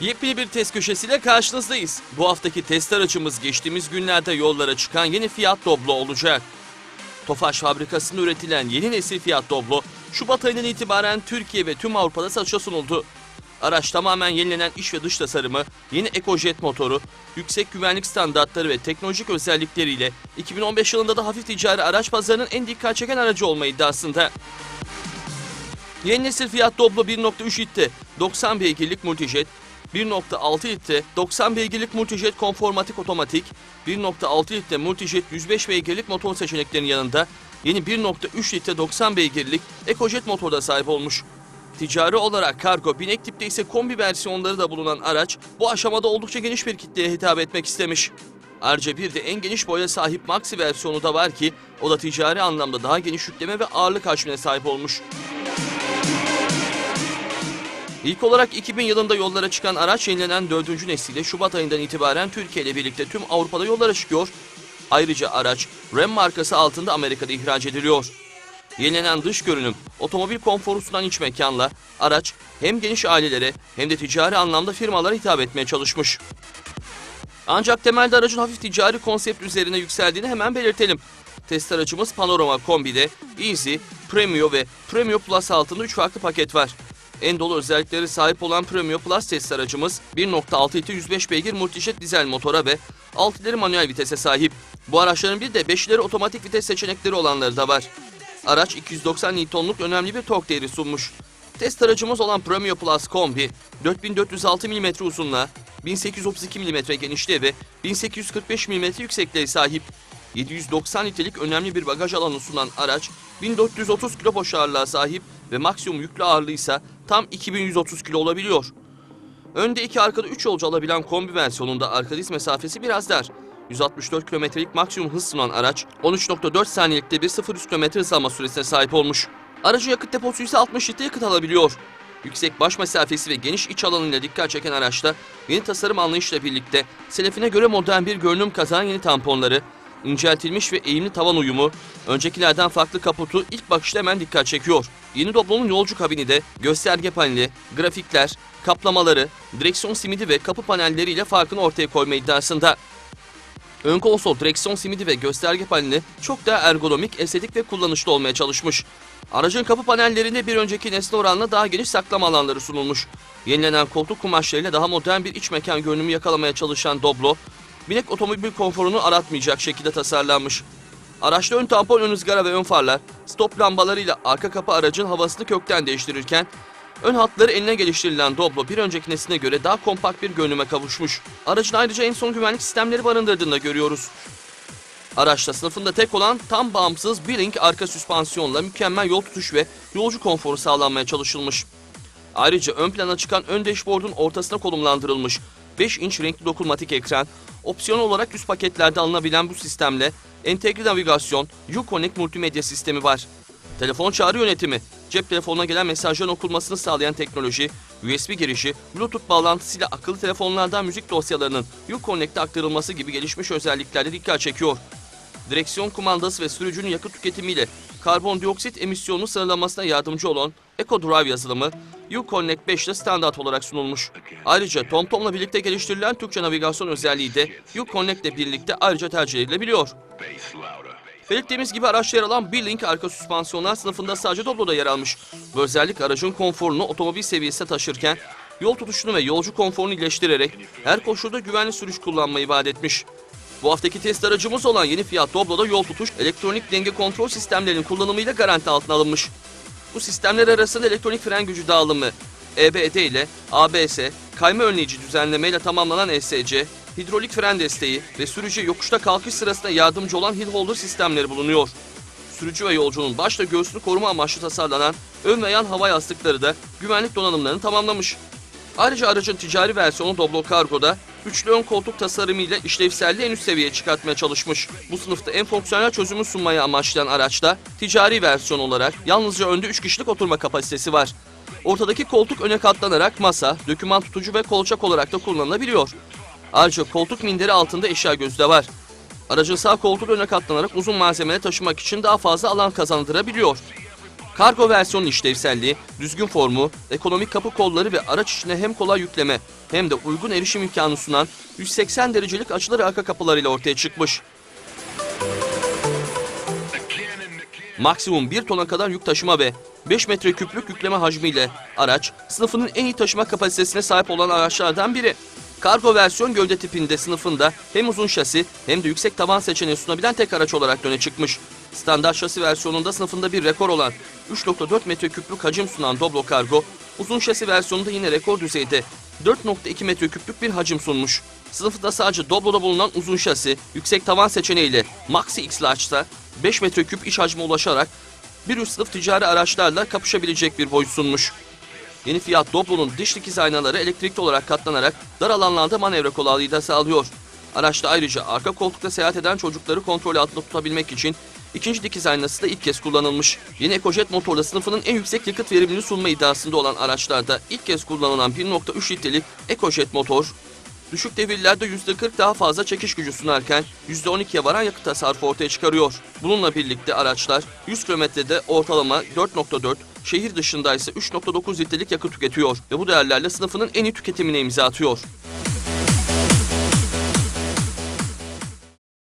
Yepyeni bir test köşesiyle karşınızdayız. Bu haftaki test aracımız geçtiğimiz günlerde yollara çıkan yeni Fiat Doblo olacak. Tofaş fabrikasında üretilen yeni nesil Fiat Doblo, Şubat ayından itibaren Türkiye ve tüm Avrupa'da satışa sunuldu. Araç tamamen yenilenen iç ve dış tasarımı, yeni EcoJet motoru, yüksek güvenlik standartları ve teknolojik özellikleriyle 2015 yılında da hafif ticari araç pazarının en dikkat çeken aracı olma iddiasında. Yeni nesil Fiat Doblo 1.3 litre 90 beygirlik multijet, 1.6 litre 90 beygirlik multijet konformatik otomatik, 1.6 litre multijet 105 beygirlik motor seçeneklerinin yanında yeni 1.3 litre 90 beygirlik EcoJet motorda sahip olmuş. Ticari olarak kargo, binek tipte ise kombi versiyonları da bulunan araç bu aşamada oldukça geniş bir kitleye hitap etmek istemiş. Ayrıca bir de en geniş boya sahip Maxi versiyonu da var ki o da ticari anlamda daha geniş yükleme ve ağırlık hacmine sahip olmuş. İlk olarak 2000 yılında yollara çıkan araç yenilenen 4. nesliyle Şubat ayından itibaren Türkiye ile birlikte tüm Avrupa'da yollara çıkıyor. Ayrıca araç Ram markası altında Amerika'da ihraç ediliyor. Yenilenen dış görünüm, otomobil konforu sunan iç mekanla araç hem geniş ailelere hem de ticari anlamda firmalara hitap etmeye çalışmış. Ancak temelde aracın hafif ticari konsept üzerine yükseldiğini hemen belirtelim. Test aracımız Panorama Kombi'de Easy, Premio ve Premio Plus altında 3 farklı paket var. En dolu özellikleri sahip olan Premio Plus test aracımız 1.6 litre 105 beygir multijet dizel motora ve 6 ileri manuel vitese sahip. Bu araçların bir de 5 ileri otomatik vites seçenekleri olanları da var. Araç 290 Newton'luk önemli bir tork değeri sunmuş. Test aracımız olan Premio Plus Kombi 4406 mm uzunluğa, 1832 mm genişliğe ve 1845 mm yüksekliğe sahip. 790 litrelik önemli bir bagaj alanı sunan araç 1430 kilo boş ağırlığa sahip ve maksimum yüklü ağırlığı ise tam 2130 kilo olabiliyor. Önde iki arkada 3 yolcu alabilen kombi versiyonunda arka diz mesafesi biraz dar. 164 kilometrelik maksimum hız sunan araç 13.4 saniyelikte bir 0-100 kilometre hız alma süresine sahip olmuş. Aracın yakıt deposu ise 60 litre yakıt alabiliyor. Yüksek baş mesafesi ve geniş iç alanıyla dikkat çeken araçta yeni tasarım anlayışla birlikte selefine göre modern bir görünüm kazanan yeni tamponları, inceltilmiş ve eğimli tavan uyumu, öncekilerden farklı kaputu ilk bakışta hemen dikkat çekiyor. Yeni Doblo'nun yolcu kabini de gösterge paneli, grafikler, kaplamaları, direksiyon simidi ve kapı panelleriyle farkını ortaya koyma iddiasında. Ön konsol, direksiyon simidi ve gösterge paneli çok daha ergonomik, estetik ve kullanışlı olmaya çalışmış. Aracın kapı panellerinde bir önceki nesne oranla daha geniş saklama alanları sunulmuş. Yenilenen koltuk kumaşlarıyla daha modern bir iç mekan görünümü yakalamaya çalışan Doblo, binek otomobil konforunu aratmayacak şekilde tasarlanmış. Araçta ön tampon, ön ızgara ve ön farlar, stop lambalarıyla arka kapı aracın havasını kökten değiştirirken, ön hatları eline geliştirilen Doblo bir önceki nesline göre daha kompakt bir görünüme kavuşmuş. Aracın ayrıca en son güvenlik sistemleri barındırdığını da görüyoruz. Araçta sınıfında tek olan tam bağımsız bir arka süspansiyonla mükemmel yol tutuş ve yolcu konforu sağlanmaya çalışılmış. Ayrıca ön plana çıkan ön dashboard'un ortasına konumlandırılmış 5 inç renkli dokunmatik ekran, opsiyon olarak üst paketlerde alınabilen bu sistemle entegre navigasyon, Uconnect multimedya sistemi var. Telefon çağrı yönetimi, cep telefonuna gelen mesajların okunmasını sağlayan teknoloji, USB girişi, Bluetooth bağlantısıyla akıllı telefonlardan müzik dosyalarının Uconnect'e aktarılması gibi gelişmiş özelliklerle dikkat çekiyor. Direksiyon kumandası ve sürücünün yakıt tüketimiyle karbondioksit emisyonunu sınırlamasına yardımcı olan EcoDrive yazılımı Uconnect 5 ile standart olarak sunulmuş. Ayrıca TomTom'la birlikte geliştirilen Türkçe navigasyon özelliği de Uconnect ile birlikte ayrıca tercih edilebiliyor. Belirttiğimiz gibi araçta yer alan bir arka süspansiyonlar sınıfında sadece Doblo'da yer almış. Bu özellik aracın konforunu otomobil seviyesine taşırken yol tutuşunu ve yolcu konforunu iyileştirerek her koşulda güvenli sürüş kullanmayı vaat etmiş. Bu haftaki test aracımız olan yeni Fiat Doblo'da yol tutuş, elektronik denge kontrol sistemlerinin kullanımıyla garanti altına alınmış. Bu sistemler arasında elektronik fren gücü dağılımı, EBD ile ABS, kayma önleyici düzenleme ile tamamlanan ESC, hidrolik fren desteği ve sürücü yokuşta kalkış sırasında yardımcı olan hill holder sistemleri bulunuyor. Sürücü ve yolcunun başta göğsünü koruma amaçlı tasarlanan ön ve yan hava yastıkları da güvenlik donanımlarını tamamlamış. Ayrıca aracın ticari versiyonu Doblo Cargo'da üçlü ön koltuk tasarımıyla işlevselliği en üst seviyeye çıkartmaya çalışmış. Bu sınıfta en fonksiyonel çözümü sunmayı amaçlayan araçta ticari versiyon olarak yalnızca önde 3 kişilik oturma kapasitesi var. Ortadaki koltuk öne katlanarak masa, döküman tutucu ve kolçak olarak da kullanılabiliyor. Ayrıca koltuk minderi altında eşya gözü de var. Aracın sağ koltuğu öne katlanarak uzun malzemeleri taşımak için daha fazla alan kazandırabiliyor. Kargo versiyonun işlevselliği, düzgün formu, ekonomik kapı kolları ve araç içine hem kolay yükleme hem de uygun erişim imkanı sunan 180 derecelik açıları arka kapılarıyla ortaya çıkmış. Maksimum 1 tona kadar yük taşıma ve 5 metre küplük yükleme hacmiyle araç sınıfının en iyi taşıma kapasitesine sahip olan araçlardan biri. Kargo versiyon gövde tipinde sınıfında hem uzun şasi hem de yüksek tavan seçeneği sunabilen tek araç olarak öne çıkmış. Standart şasi versiyonunda sınıfında bir rekor olan 3.4 metre küplük hacim sunan Doblo Kargo, uzun şasi versiyonunda yine rekor düzeyde 4.2 metre küplük bir hacim sunmuş. Sınıfında sadece Doblo'da bulunan uzun şasi, yüksek tavan seçeneğiyle Maxi X Large'da 5 metreküp iş hacmi ulaşarak bir üst sınıf ticari araçlarla kapışabilecek bir boyut sunmuş. Yeni Fiat Doblo'nun diş dikiz aynaları elektrikli olarak katlanarak dar alanlarda manevra kolaylığı da sağlıyor. Araçta ayrıca arka koltukta seyahat eden çocukları kontrol altında tutabilmek için ikinci dikiz aynası da ilk kez kullanılmış. Yeni EcoJet motorla sınıfının en yüksek yakıt verimliliğini sunma iddiasında olan araçlarda ilk kez kullanılan 1.3 litrelik EcoJet motor Düşük devirlerde %40 daha fazla çekiş gücü sunarken %12'ye varan yakıt tasarrufu ortaya çıkarıyor. Bununla birlikte araçlar 100 kilometrede ortalama 4.4, şehir dışında ise 3.9 litrelik yakıt tüketiyor ve bu değerlerle sınıfının en iyi tüketimine imza atıyor.